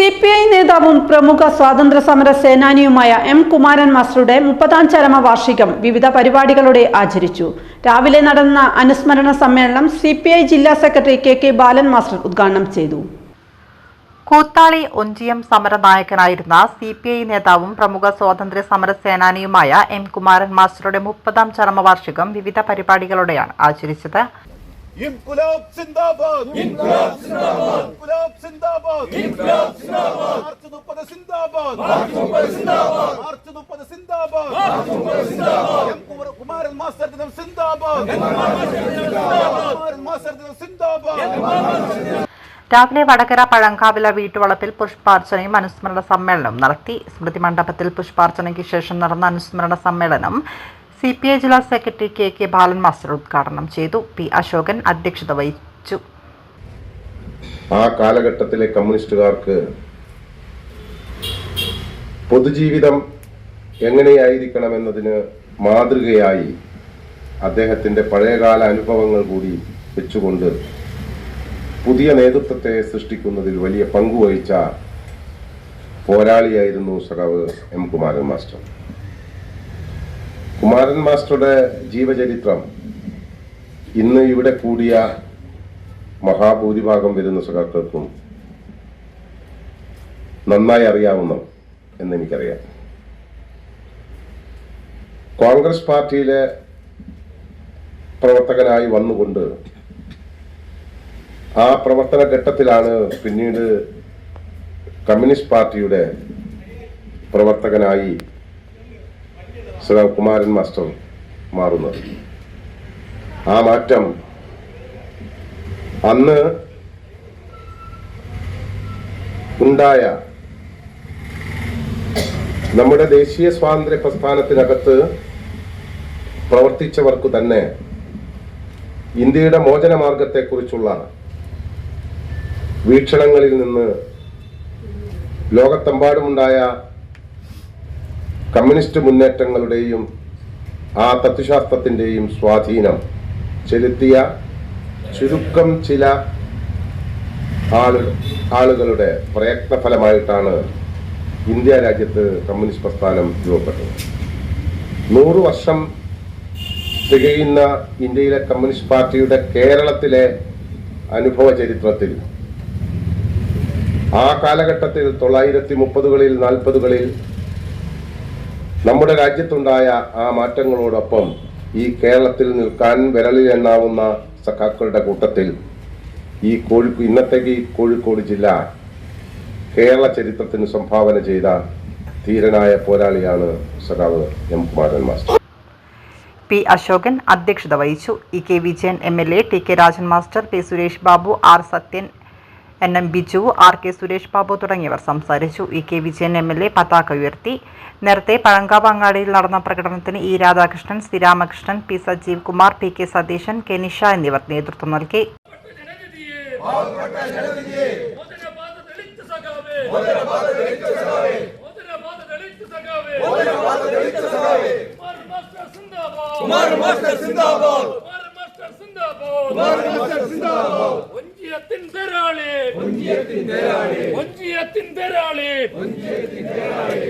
C P I നേതാവും പ്രമുഖ സ്വാതന്ത്ര്യ സമര സേനാനിയുമായ എം കുമാരൻ മാസ്റ്ററുടെ മുപ്പതാം ചരമ വാർഷികം വിവിധ പരിപാടികളോടെ ആചരിച്ചു. രാവിലെ നടന്ന അനുസ്മരണ സമ്മേളനം സി പി ഐ ജില്ലാ secretary K K Balan master ഉദ്ഘാടനം ചെയ്തു. കൂത്താളി ഒഞ്ചിയം സമരനായകനായിരുന്ന സി പി ഐ നേതാവും പ്രമുഖ സ്വാതന്ത്ര്യ സമര സേനാനിയുമായ എം കുമാരൻ മാസ്റ്ററുടെ മുപ്പതാം ചരമവാർഷികം വിവിധ പരിപാടികളോടെയാണ് ആചരിച്ചത്. İnkılap സിന്ദാബാദ്. İnkılap സിന്ദാബാദ്. ഇൻകുലാബ് സിന്ദാബാദ്. മാർച്ച് 30 സിന്ദാബാദ്. മാർച്ച് 30 സിന്ദാബാദ്. മാർച്ച് 30 സിന്ദാബാദ്. മാർച്ച് 30 സിന്ദാബാദ്. എം കുമാര- കുമാരൻ മാസ്റ്റർ ദിനം സിന്ദാബാദ്. കുമാരൻ മാസ്റ്റർ ദിനം സിന്ദാബാദ്. രാവിലെ വടകര പഴങ്കാവില വീട്ടുവളപ്പിൽ പുഷ്പാർച്ചനയും അനുസ്മരണ സമ്മേളനവും നടത്തി സ്മൃതി മണ്ഡപത്തിൽ പുഷ്പാർച്ചനയ്ക്ക് ശേഷം നടന്ന അനുസ്മരണ സമ്മേളനം സി പി ഐ ജില്ലാ secretary K K Balan master ഉദ്ഘാടനം ചെയ്തു. പി അശോകൻ അധ്യക്ഷത വഹിച്ചു. ആ കാലഘട്ടത്തിലെ കമ്മ്യൂണിസ്റ്റുകാർക്ക് പൊതുജീവിതം എങ്ങനെയായിരിക്കണമെന്നതിന് മാതൃകയായി അദ്ദേഹത്തിന്റെ പഴയകാല അനുഭവങ്ങൾ കൂടി വെച്ചുകൊണ്ട് പുതിയ നേതൃത്വത്തെ സൃഷ്ടിക്കുന്നതിൽ വലിയ പങ്കുവഹിച്ച പോരാളിയായിരുന്നു സഖാവ് എം കുമാരൻ മാസ്റ്റർ. കുമാരൻ മാസ്റ്ററുടെ ജീവചരിത്രം ഇന്ന് ഇവിടെ കൂടിയ മഹാഭൂരിഭാഗം വരുന്ന സുഹൃത്തുക്കൾക്കും നന്നായി അറിയാവുന്ന എന്ന് എനിക്കറിയാം കോൺഗ്രസ് പാർട്ടിയിലെ പ്രവർത്തകനായി വന്നുകൊണ്ട് ആ പ്രവർത്തന ഘട്ടത്തിലാണ് പിന്നീട് കമ്മ്യൂണിസ്റ്റ് പാർട്ടിയുടെ പ്രവർത്തകനായി കുമാരൻ മാസ്റ്റർ മാറുന്നത്. ആ മാറ്റം അന്ന് ഉണ്ടായ നമ്മുടെ ദേശീയ സ്വാതന്ത്ര്യ പ്രസ്ഥാനത്തിനകത്ത് പ്രവർത്തിച്ചവർക്ക് തന്നെ ഇന്ത്യയുടെ മോചന മാർഗത്തെക്കുറിച്ചുള്ള വീക്ഷണങ്ങളിൽ നിന്ന് ലോകത്തെമ്പാടുമുണ്ടായ കമ്മ്യൂണിസ്റ്റ് മുന്നേറ്റങ്ങളുടെയും ആ തത്വശാസ്ത്രത്തിന്റെയും സ്വാധീനം ചെലുത്തിയ ചുരുക്കം ചില ആളു ആളുകളുടെ പ്രയത്നഫലമായിട്ടാണ് ഇന്ത്യ രാജ്യത്ത് കമ്മ്യൂണിസ്റ്റ് പ്രസ്ഥാനം രൂപപ്പെട്ടത്. നൂറ് വർഷം തികയുന്ന ഇന്ത്യയിലെ കമ്മ്യൂണിസ്റ്റ് പാർട്ടിയുടെ കേരളത്തിലെ അനുഭവ ചരിത്രത്തിൽ ആ കാലഘട്ടത്തിൽ തൊള്ളായിരത്തി മുപ്പതുകളിൽ നാൽപ്പതുകളിൽ നമ്മുടെ രാജ്യത്തുണ്ടായ ആ മാറ്റങ്ങളോടൊപ്പം ഈ കേരളത്തിൽ നിൽക്കാൻ വിരലിൽ എണ്ണാവുന്ന സഖാക്കളുടെ കൂട്ടത്തിൽ ഈ കോഴിക്കോ ഇന്നത്തേക്ക് ഈ കോഴിക്കോട് ജില്ല കേരള ചരിത്രത്തിന് സംഭാവന ചെയ്ത ധീരനായ പോരാളിയാണ് സഖാവ് M Kumaran master. P Ashokan അധ്യക്ഷത വഹിച്ചു. E K Vijayan M L A T K Rajan master P Suresh Babu R Sathyan N M Biju R K Suresh Babu തുടങ്ങിയവർ സംസാരിച്ചു. E K Vijayan M L A പതാക ഉയർത്തി. നേരത്തെ പഴങ്കാവ് അങ്ങാടിയിൽ നടന്ന പ്രകടനത്തിന് E Radhakrishnan C Ramakrishnan P Sajeev Kumar P K Satheesan K Nisha എന്നിവർ നേതൃത്വം നൽകി. ഒഞ്ചിയത്തിൻ തെരാളി ഒഞ്ചിയത്തിൻ തെരാളി ഒഞ്ചിയത്തിൻ തെരാളി ഒഞ്ചിയത്തിൻ തെരാളി